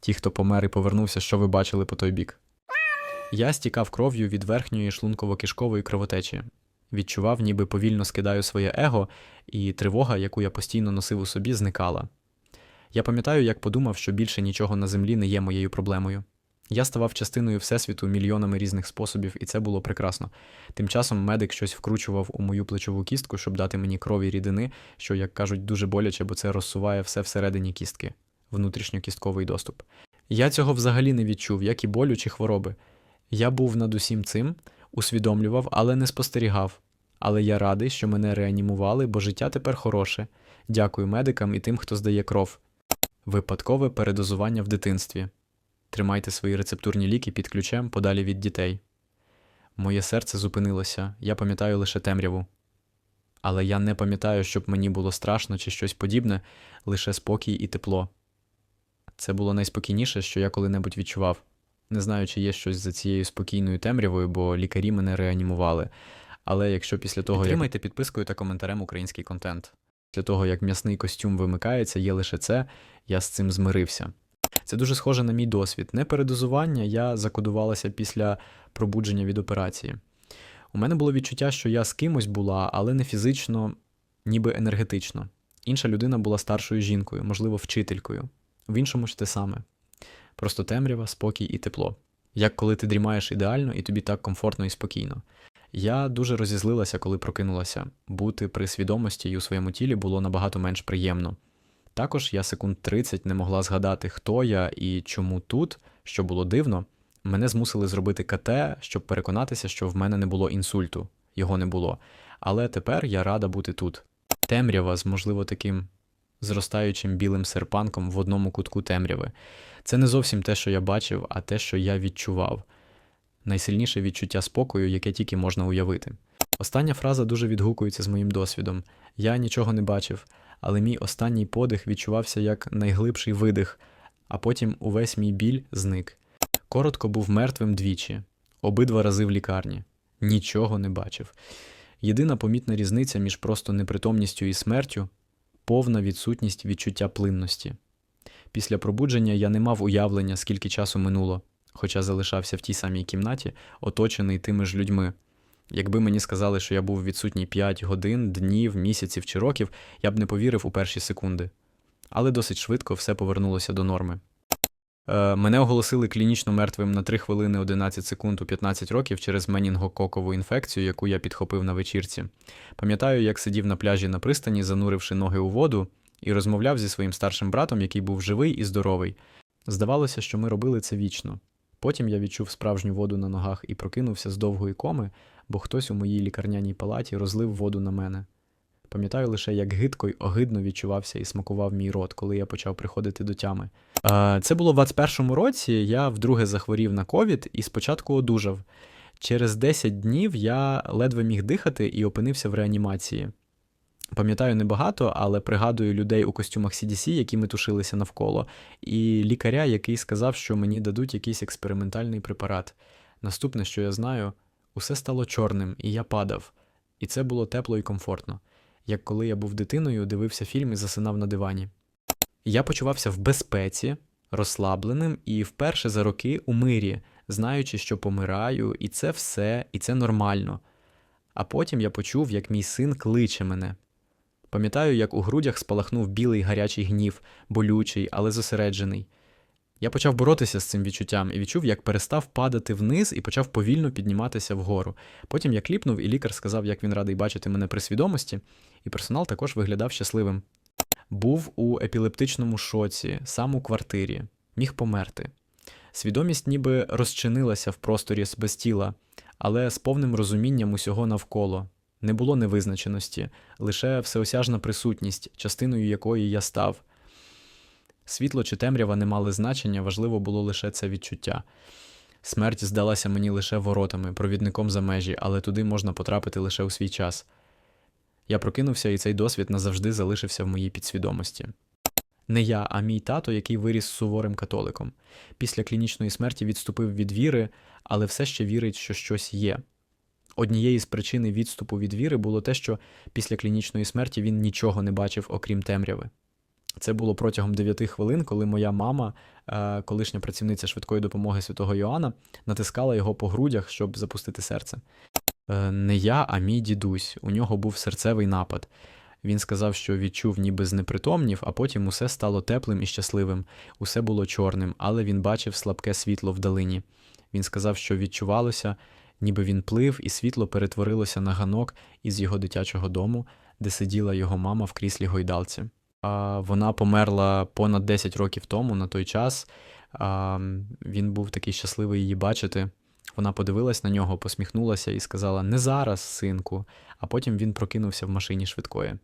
Ті, хто помер і повернувся, що ви бачили по той бік. Я стікав кров'ю від верхньої шлунково-кишкової кровотечі. Відчував, ніби повільно скидаю своє его, і тривога, яку я постійно носив у собі, зникала. Я пам'ятаю, як подумав, що більше нічого на землі не є моєю проблемою. Я ставав частиною Всесвіту мільйонами різних способів, і це було прекрасно. Тим часом медик щось вкручував у мою плечову кістку, щоб дати мені крові рідини, що, як кажуть, дуже боляче, бо це розсуває все всередині кістки, внутрішньокістковий доступ. Я цього взагалі не відчув, як і болю чи хвороби. Я був над усім цим, усвідомлював, але не спостерігав. Але я радий, що мене реанімували, бо життя тепер хороше. Дякую медикам і тим, хто здає кров. Випадкове передозування в дитинстві. Тримайте свої рецептурні ліки під ключем подалі від дітей. Моє серце зупинилося, я пам'ятаю лише темряву. Але я не пам'ятаю, щоб мені було страшно чи щось подібне, лише спокій і тепло. Це було найспокійніше, що я коли-небудь відчував. Не знаю, чи є щось за цією спокійною темрявою, бо лікарі мене реанімували. Але якщо після того. Підтримайте підпискою та коментарем український контент. Після того, як м'ясний костюм вимикається, є лише це, я з цим змирився. Це дуже схоже на мій досвід. Не передозування, я закодувалася після пробудження від операції. У мене було відчуття, що я з кимось була, але не фізично, ніби енергетично. Інша людина була старшою жінкою, можливо, вчителькою. В іншому ж те саме. Просто темрява, спокій і тепло. Як коли ти дрімаєш ідеально і тобі так комфортно і спокійно. Я дуже розізлилася, коли прокинулася. Бути при свідомості і у своєму тілі було набагато менш приємно. Також я секунд 30 не могла згадати, хто я і чому тут, що було дивно. Мене змусили зробити КТ, щоб переконатися, що в мене не було інсульту, його не було. Але тепер я рада бути тут. Темрява з, можливо, таким зростаючим білим серпанком в одному кутку темряви. Це не зовсім те, що я бачив, а те, що я відчував. Найсильніше відчуття спокою, яке тільки можна уявити. Остання фраза дуже відгукується з моїм досвідом. Я нічого не бачив, але мій останній подих відчувався як найглибший видих, а потім увесь мій біль зник. Коротко був мертвим двічі, обидва рази в лікарні. Нічого не бачив. Єдина помітна різниця між просто непритомністю і смертю повна відсутність відчуття плинності. Після пробудження я не мав уявлення, скільки часу минуло, хоча залишався в тій самій кімнаті, оточений тими ж людьми. Якби мені сказали, що я був відсутній 5 годин, днів, місяців чи років, я б не повірив у перші секунди. Але досить швидко все повернулося до норми. Е, мене оголосили клінічно мертвим на 3 хвилини 11 секунд у 15 років через менінгококову інфекцію, яку я підхопив на вечірці. Пам'ятаю, як сидів на пляжі на пристані, зануривши ноги у воду, і розмовляв зі своїм старшим братом, який був живий і здоровий. Здавалося, що ми робили це вічно. Потім я відчув справжню воду на ногах і прокинувся з довгої коми, бо хтось у моїй лікарняній палаті розлив воду на мене. Пам'ятаю лише, як гидко й огидно відчувався і смакував мій рот, коли я почав приходити до тями. Це було в 21-му році. Я вдруге захворів на ковід і спочатку одужав. Через 10 днів я ледве міг дихати і опинився в реанімації. Пам'ятаю небагато, але пригадую людей у костюмах CDC, які метушилися навколо, і лікаря, який сказав, що мені дадуть якийсь експериментальний препарат. Наступне, що я знаю, усе стало чорним, і я падав. І це було тепло і комфортно, як коли я був дитиною, дивився фільм і засинав на дивані. Я почувався в безпеці, розслабленим і вперше за роки у мирі, знаючи, що помираю, і це все, і це нормально. А потім я почув, як мій син кличе мене. Пам'ятаю, як у грудях спалахнув білий гарячий гнів, болючий, але зосереджений. Я почав боротися з цим відчуттям і відчув, як перестав падати вниз і почав повільно підніматися вгору. Потім я кліпнув, і лікар сказав, як він радий бачити мене при свідомості, і персонал також виглядав щасливим. Був у епілептичному шоці, сам у квартирі, міг померти. Свідомість ніби розчинилася в просторі без тіла, але з повним розумінням усього навколо. Не було невизначеності, лише всеосяжна присутність, частиною якої я став. Світло чи темрява не мали значення, важливо було лише це відчуття. Смерть здалася мені лише воротами, провідником за межі, але туди можна потрапити лише у свій час. Я прокинувся, і цей досвід назавжди залишився в моїй підсвідомості. Не я, а мій тато, який виріс суворим католиком. Після клінічної смерті відступив від віри, але все ще вірить, що щось є. Однією з причин відступу від віри було те, що після клінічної смерті він нічого не бачив, окрім темряви. Це було протягом 9 хвилин, коли моя мама, е, колишня працівниця швидкої допомоги святого Йоанна, натискала його по грудях, щоб запустити серце. Е, Не я, а мій дідусь. У нього був серцевий напад. Він сказав, що відчув, ніби знепритомнів, а потім усе стало теплим і щасливим. Усе було чорним, але він бачив слабке світло вдалині. Він сказав, що відчувалося, ніби він плив, і світло перетворилося на ганок із його дитячого дому, де сиділа його мама в кріслі гойдалці. Вона померла понад 10 років тому на той час. Він був такий щасливий її бачити. Вона подивилась на нього, посміхнулася і сказала: Не зараз, синку. А потім він прокинувся в машині швидкої.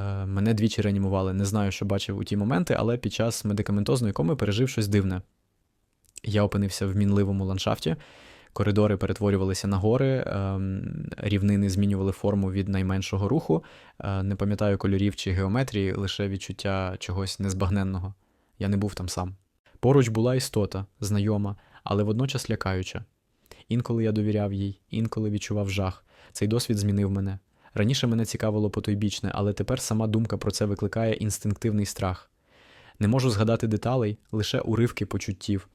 Е, Мене двічі реанімували. Не знаю, що бачив у ті моменти, але під час медикаментозної коми пережив щось дивне. Я опинився в мінливому ландшафті, коридори перетворювалися на гори, ем, рівнини змінювали форму від найменшого руху. Е, Не пам'ятаю кольорів чи геометрії, лише відчуття чогось незбагненного. Я не був там сам. Поруч була істота, знайома, але водночас лякаюча. Інколи я довіряв їй, інколи відчував жах. Цей досвід змінив мене. Раніше мене цікавило потойбічне, але тепер сама думка про це викликає інстинктивний страх. Не можу згадати деталей, лише уривки почуттів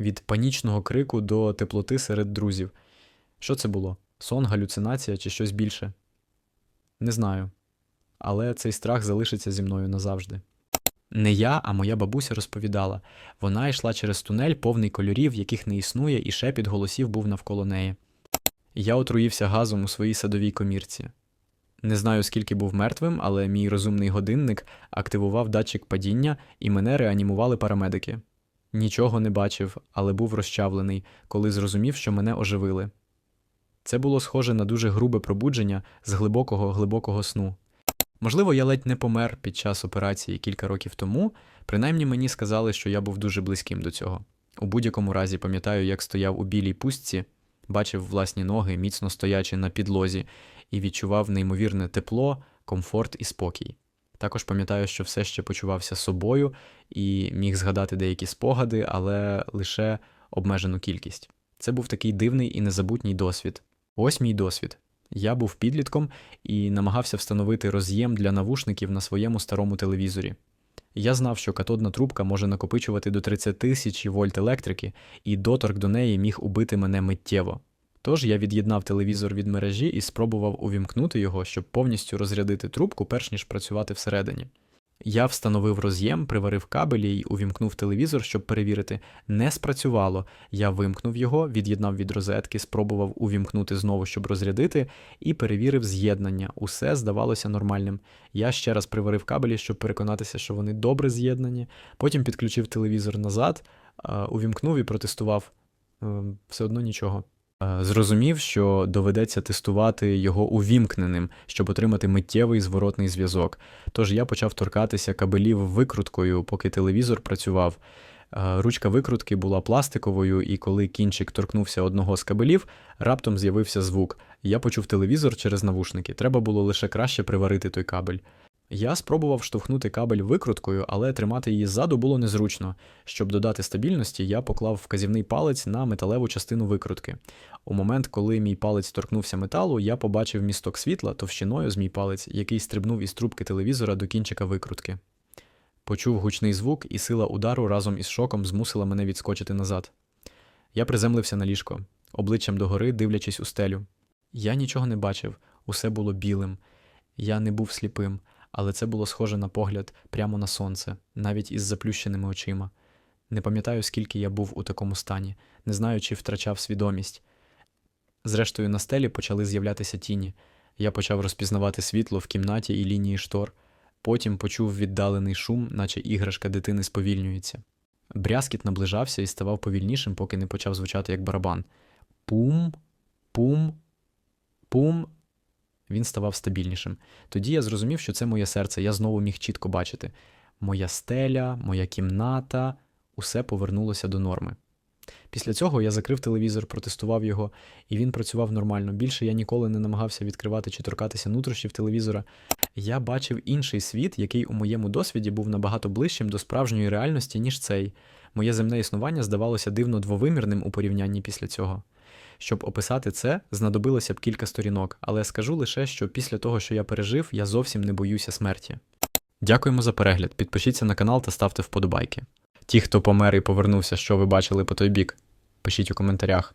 від панічного крику до теплоти серед друзів. Що це було? Сон, галюцинація чи щось більше? Не знаю. Але цей страх залишиться зі мною назавжди. Не я, а моя бабуся розповідала вона йшла через тунель, повний кольорів, яких не існує, і шепіт голосів був навколо неї. Я отруївся газом у своїй садовій комірці. Не знаю, скільки був мертвим, але мій розумний годинник активував датчик падіння, і мене реанімували парамедики. Нічого не бачив, але був розчавлений, коли зрозумів, що мене оживили. Це було схоже на дуже грубе пробудження з глибокого глибокого сну. Можливо, я ледь не помер під час операції кілька років тому, принаймні мені сказали, що я був дуже близьким до цього. У будь-якому разі пам'ятаю, як стояв у білій пустці, бачив власні ноги, міцно стоячи на підлозі, і відчував неймовірне тепло, комфорт і спокій. Також пам'ятаю, що все ще почувався собою і міг згадати деякі спогади, але лише обмежену кількість. Це був такий дивний і незабутній досвід. Ось мій досвід. Я був підлітком і намагався встановити роз'єм для навушників на своєму старому телевізорі. Я знав, що катодна трубка може накопичувати до 30 тисяч вольт електрики, і доторк до неї міг убити мене миттєво. Тож я від'єднав телевізор від мережі і спробував увімкнути його, щоб повністю розрядити трубку, перш ніж працювати всередині. Я встановив роз'єм, приварив кабелі і увімкнув телевізор, щоб перевірити. Не спрацювало. Я вимкнув його, від'єднав від розетки, спробував увімкнути знову, щоб розрядити, і перевірив з'єднання. Усе здавалося нормальним. Я ще раз приварив кабелі, щоб переконатися, що вони добре з'єднані. Потім підключив телевізор назад, е, увімкнув і протестував. Е, Все одно нічого. Е, Зрозумів, що доведеться тестувати його увімкненим, щоб отримати миттєвий зворотний зв'язок. Тож я почав торкатися кабелів викруткою, поки телевізор працював. Е, Ручка викрутки була пластиковою, і коли кінчик торкнувся одного з кабелів, раптом з'явився звук. Я почув телевізор через навушники. Треба було лише краще приварити той кабель. Я спробував штовхнути кабель викруткою, але тримати її ззаду було незручно. Щоб додати стабільності, я поклав вказівний палець на металеву частину викрутки. У момент, коли мій палець торкнувся металу, я побачив місток світла товщиною з мій палець, який стрибнув із трубки телевізора до кінчика викрутки. Почув гучний звук, і сила удару разом із шоком змусила мене відскочити назад. Я приземлився на ліжко, обличчям догори, дивлячись у стелю. Я нічого не бачив, усе було білим. Я не був сліпим, але це було схоже на погляд прямо на сонце, навіть із заплющеними очима. Не пам'ятаю, скільки я був у такому стані, не знаю, чи втрачав свідомість. Зрештою, на стелі почали з'являтися тіні. Я почав розпізнавати світло в кімнаті і лінії штор. Потім почув віддалений шум, наче іграшка дитини сповільнюється. Брязкіт наближався і ставав повільнішим, поки не почав звучати як барабан. Пум, пум, пум. Він ставав стабільнішим. Тоді я зрозумів, що це моє серце, я знову міг чітко бачити. Моя стеля, моя кімната, усе повернулося до норми. Після цього я закрив телевізор, протестував його, і він працював нормально. Більше я ніколи не намагався відкривати чи торкатися нутрощів телевізора. Я бачив інший світ, який у моєму досвіді був набагато ближчим до справжньої реальності, ніж цей. Моє земне існування здавалося дивно двовимірним у порівнянні після цього. Щоб описати це, знадобилося б кілька сторінок, але скажу лише, що після того, що я пережив, я зовсім не боюся смерті. Дякуємо за перегляд. Підпишіться на канал та ставте вподобайки. Ті, хто помер і повернувся, що ви бачили по той бік, пишіть у коментарях.